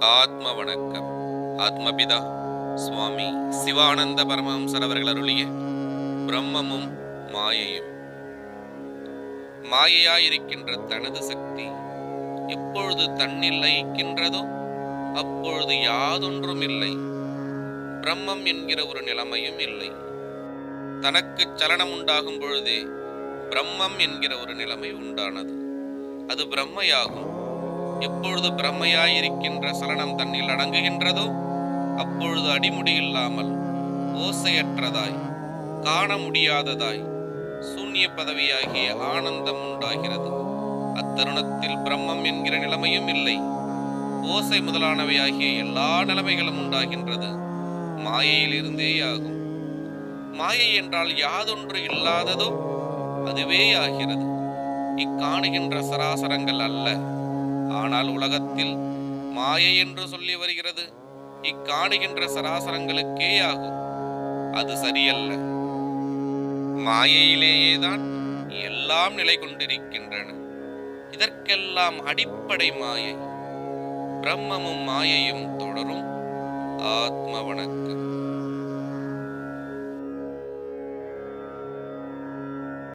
ஆத்ம வணக்கம் ஆத்மபிதா. சுவாமி சிவானந்த பரமஹம்சர் அவர்கள் அருளிய பிரம்மமும் மாயையும். மாயையாயிருக்கின்ற தனது சக்தி எப்பொழுது தன்னில் லயிக்கின்றதோ அப்பொழுது யாதொன்றும் இல்லை பிரம்மம் என்கிற ஒரு நிலைமையும் இல்லை. தனக்கு சலனம் உண்டாகும் பொழுதே பிரம்மம் என்கிற ஒரு நிலைமை உண்டானது. அது பிரம்மையாகும். எப்பொழுது பிரம்மையாயிருக்கின்ற சலனம் தன்னில் அடங்குகின்றதோ அப்பொழுது அடிமுடி இல்லாமல் ஓசையற்றதாய் காண முடியாததாய் சூன்ய பதவியாகிய ஆனந்தம் உண்டாகிறது. அத்தருணத்தில் பிரம்மம் என்கிற நிலைமையும் இல்லை. ஓசை முதலானவையாகிய எல்லா நிலைமைகளும் உண்டாகின்றது. மாயையிலிருந்தே ஆகும் மாயை என்றால் யாதொன்று இல்லாததோ அதுவே ஆகிறது இக்காணுகின்ற சராசரங்கள் அல்ல. ஆனால் உலகத்தில் மாயை என்று சொல்லி வருகிறது. இக்காணுகின்ற சராசரங்களுக்கே ஆகும். அது சரியல்ல. மாயையிலேயேதான் எல்லாம் நிலை கொண்டிருக்கின்றன. இதற்கெல்லாம் அடிப்படை மாயை. பிரம்மமும் மாயையும் தொடரும் ஆத்ம வணக்கம்.